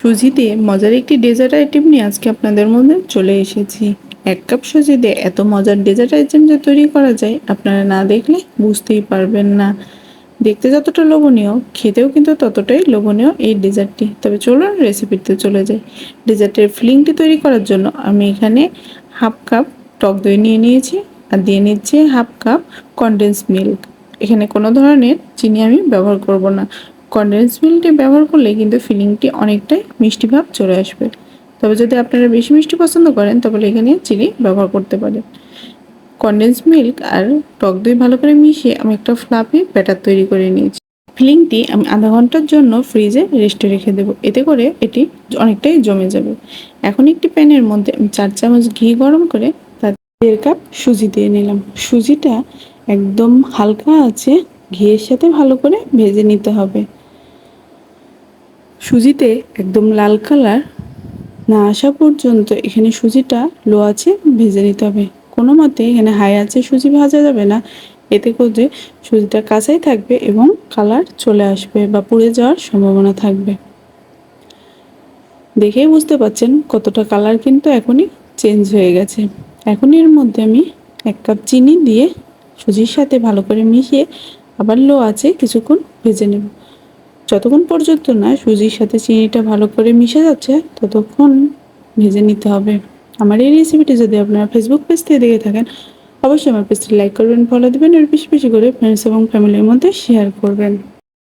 সুজি দিয়ে মজার একটি ডেজার্ট আইটেম নিয়ে আজকে আপনাদের মধ্যে চলে এসেছি। এক কাপ সুজি দিয়ে এত মজার ডেজার্ট আইটেম যে তৈরি করা যায়, আপনারা না দেখলে বুঝতেই পারবেন না। দেখতে যতটা লোভনীয়, খেতেও কিন্তু ততটাই লোভনীয় এই ডেজার্টটি তবে চলুন রেসিপিতে চলে যাই। ডেজার্টের ফিলিংটি তৈরি করার জন্য আমি এখানে হাফ কাপ টক দই নিয়ে নিয়েছি আর দিয়ে নিচ্ছি হাফ কাপ কনডেন্স মিল্ক এখানে কোনো ধরনের চিনি আমি ব্যবহার করব না। কনডেন্স মিল্কটি ব্যবহার করলে কিন্তু ফিলিংটি অনেকটাই মিষ্টি ভাব চলে আসবে। তবে যদি আপনারা বেশি মিষ্টি পছন্দ করেন, তাহলে এখানে চিনি ব্যবহার করতে পারেন। কনডেন্স মিল্ক আর টক দই ভালো করে মিশিয়ে আমি একটা ফ্লাফি ব্যাটার তৈরি করে নিয়েছি। ফিলিংটি আমি আধা ঘণ্টার জন্য ফ্রিজে রেস্টে রেখে দেবো। এতে করে এটি অনেকটাই জমে যাবে। এখন একটি প্যানের মধ্যে আমি চার চামচ ঘি গরম করে তার দেড় কাপ সুজি দিয়ে নিলাম। সুজিটা একদম হালকা আছে, ঘিয়ের সাথে ভালো করে ভেজে নিতে হবে। সুজিতে একদম লাল কালার না আসা পর্যন্ত এখানে সুজিটা লো আছে, ভেজে নিতে হবে। কোনো মতে এখানে হাই আছে, সুজি ভাজা যাবে না। এতে করে সুজিটা কাঁচাই থাকবে এবং কালার চলে আসবে বা পুড়ে যাওয়ার সম্ভাবনা থাকবে। দেখেই বুঝতে পাচ্ছেন কতটা কালার কিন্তু এখনই চেঞ্জ হয়ে গেছে। এখন এর মধ্যে আমি এক কাপ চিনি দিয়ে সুজির সাথে ভালো করে মিশিয়ে আবার লো আছে কিছুক্ষণ ভেজে নেব। যতক্ষণ পর্যন্ত না সুজির সাথে চিনিটা ভালো করে মিশে যাচ্ছে, ততক্ষণ ভেজে নিতে হবে। আমার এই রেসিপিটি যদি আপনারা ফেসবুক পেজ থেকে দেখে থাকেন, অবশ্যই আমার পেজটি লাইক করবেন ফলো দেবেন আর বেশি বেশি করে ফ্রেন্ডস এবং ফ্যামিলির মধ্যে শেয়ার করবেন।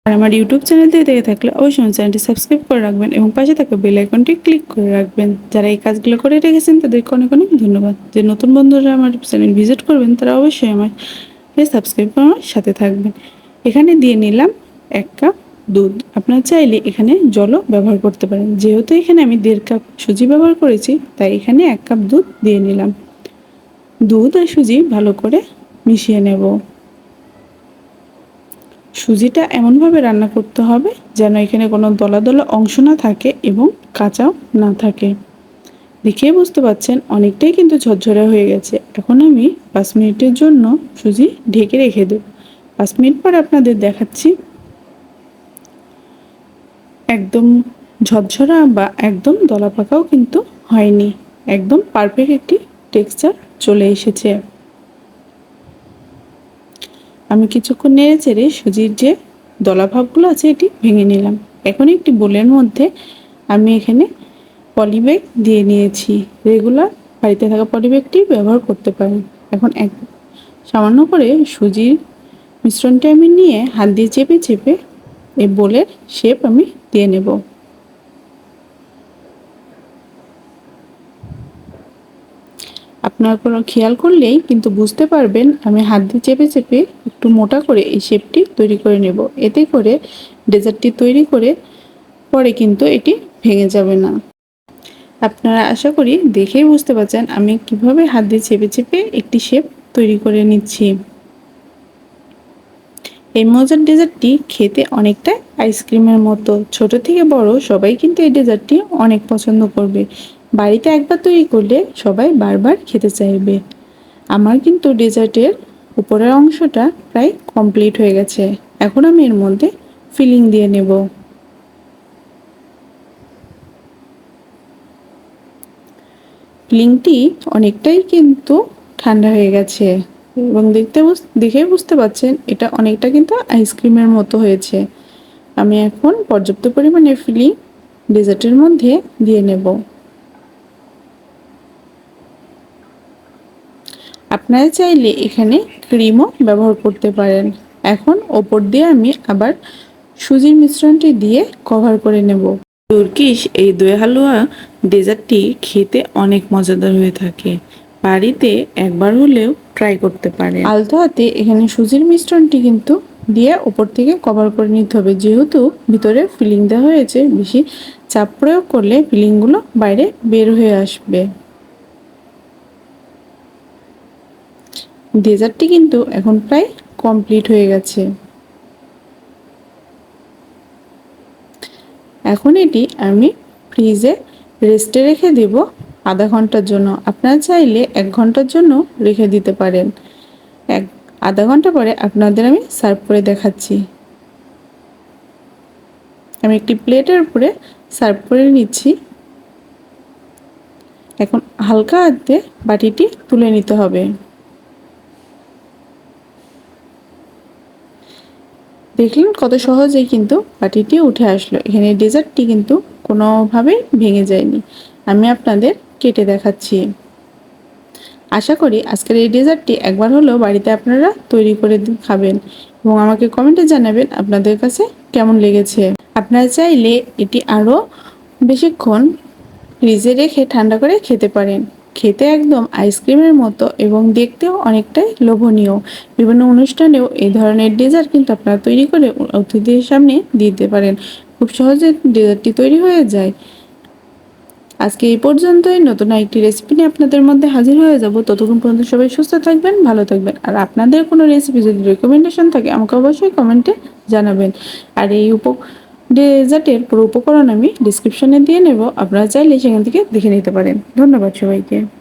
আর আমার ইউটিউব চ্যানেল থেকে দেখে থাকলে অবশ্যই আমার চ্যানেলটি সাবস্ক্রাইব করে রাখবেন এবং পাশে থাকা বেল আইকনটি ক্লিক করে রাখবেন। যারা এই কাজগুলো করে রেখেছেন তাদেরকে অনেক অনেক ধন্যবাদ। যে নতুন বন্ধুরা আমার চ্যানেল ভিজিট করবেন, তারা অবশ্যই আমার সাবস্ক্রাইব করে আমার সাথে থাকবেন। এখানে দিয়ে নিলাম এক কাপ দুধ। আপনারা চাইলে এখানে জলও ব্যবহার করতে পারেন। যেহেতু এখানে আমি দেড় কাপ সুজি ব্যবহার করেছি, তাই এখানে এক কাপ দুধ দিয়ে নিলাম। দুধ আর সুজি ভালো করে মিশিয়ে নেব। সুজিটা এমনভাবে রান্না করতে হবে যেন এখানে কোনো দলা দলা অংশ না থাকে এবং কাঁচাও না থাকে। দেখেই বুঝতে পাচ্ছেন, অনেকটাই কিন্তু ঝরঝরা হয়ে গেছে। এখন আমি পাঁচ মিনিটের জন্য সুজি ঢেকে রেখে দেব। পাঁচ মিনিট পর আপনাদের দেখাচ্ছি একদম ঝরঝরা বা একদম দলা পাকাও কিন্তু হয়নি। একদম পারফেক্ট একটি টেক্সচার চলে এসেছে। আমি কিছুক্ষণ নেড়ে চেড়ে সুজির যে দলা ভাবগুলো আছে এটি ভেঙে নিলাম। এখন একটি বোলের মধ্যে আমি এখানে পলিব্যাগ দিয়ে নিয়েছি। রেগুলার বাড়িতে থাকা পলিব্যাগটি ব্যবহার করতে পারেন। এখন এক সামান্য করে সুজির মিশ্রণটা আমি নিয়ে হাত দিয়ে চেপে চেপে এই বোলের শেপ আমি দিয়ে নেব। আপনার কোনো খেয়াল করলেই কিন্তু বুঝতে পারবেন, আমি হাত দিয়ে চেপে চেপে একটু মোটা করে এই শেপটি তৈরি করে নেব। এতে করে ডেজার্টটি তৈরি করে পরে কিন্তু এটি ভেঙে যাবে না। আপনারা আশা করি দেখেই বুঝতে পারছেন আমি কীভাবে হাত দিয়ে চেপে চেপে একটি শেপ তৈরি করে নিচ্ছি। এই মজার ডেজার্টটি খেতে অনেকটা আইসক্রিমের মতো। ছোট থেকে বড় সবাই কিন্তু এই ডেজার্টটি অনেক পছন্দ করবে। বাড়িতে একবার তৈরি করলে সবাই বারবার খেতে চাইবে। আমার কিন্তু ডেজার্টের উপরের অংশটা প্রায় কমপ্লিট হয়ে গেছে। এখন আমি এর মধ্যে ফিলিং দিয়ে নেব। ফিলিংটি অনেকটাই কিন্তু ঠান্ডা হয়ে গেছে। এবং দেখতে দেখে বুঝতে পাচ্ছেন এটা অনেকটা কিন্তু আইসক্রিমের মতো হয়েছে। আমি এখন পর্যাপ্ত পরিমাণে ফিলিং ডেজার্টের মধ্যে দিয়ে নেব। আপনারা চাইলে এখানে ক্রিমও ব্যবহার করতে পারেন। এখন ওপর দিয়ে আমি আবার সুজির মিশ্রণটি দিয়ে কভার করে নেব। তুর্কিশ এই দই হালুয়া ডেজার্টটি খেতে অনেক মজাদার হয়ে থাকে। বাড়িতে একবার হলেও ট্রাই করতে পারে। আলতো হাতে এখানে সুজির মিশ্রণটি কিন্তু দিয়ে ওপর থেকে কভার করে নিতে হবে। যেহেতু ভিতরে ফিলিং দেওয়া হয়েছে, বেশি চাপ প্রয়োগ করলে ফিলিংগুলো বাইরে বের হয়ে আসবে। ডেজার্টটি কিন্তু এখন প্রায় কমপ্লিট হয়ে গেছে। এখন এটি আমি ফ্রিজে রেস্টে রেখে দেব। আধা ঘণ্টার জন্য। আপনারা চাইলে এক ঘণ্টার জন্য রেখে দিতে পারেন। এক আধা ঘণ্টা পরে আপনাদের আমি সার্ভ করে দেখাচ্ছি। আমি একটি প্লেটের উপরে সার্ভ করে নিচ্ছি। এখন হালকা হাতে বাটিটি তুলে নিতে হবে। দেখলেন কত সহজেই কিন্তু বাটিটি উঠে আসলো। এখানে ডেজার্টটি কিন্তু কোনোভাবেই ভেঙে যায়নি। আমি আপনাদের কেটে দেখাচ্ছি। আশা করি আজকের এই ডেজার্টটি একবার হলেও বাড়িতে আপনারা তৈরি করে খাবেন এবং আমাকে কমেন্টে জানাবেন আপনাদের কাছে কেমন লেগেছে। আপনারা চাইলে এটি আরও বেশিক্ষণ ফ্রিজে রেখে ঠান্ডা করে খেতে পারেন। খেতে একদম আইসক্রিমের মতো এবং দেখতেও অনেকটাই লোভনীয়। বিভিন্ন অনুষ্ঠানেও এই ধরনের ডেজার্ট কিন্তু আপনারা তৈরি করে অতিথিদের সামনে দিতে পারেন। খুব সহজে ডেজার্টটি তৈরি হয়ে যায়। আজকে এই পর্যন্তই। নতুন আরেকটি রেসিপি নিয়ে আপনাদের মধ্যে হাজির হয়ে যাব। ততক্ষণ পর্যন্ত সবাই সুস্থ থাকবেন, ভালো থাকবেন। আর আপনাদের কোনো রেসিপি যদি রেকমেন্ডেশন থাকে, আমাকে অবশ্যই কমেন্টে জানাবেন। আর এই উপ ডেজার্টের পুরো উপকরণ আমি ডিসক্রিপশনে দিয়ে নেব। আপনারা চাইলে সেখান থেকে দেখে নিতে পারেন। ধন্যবাদ সবাইকে।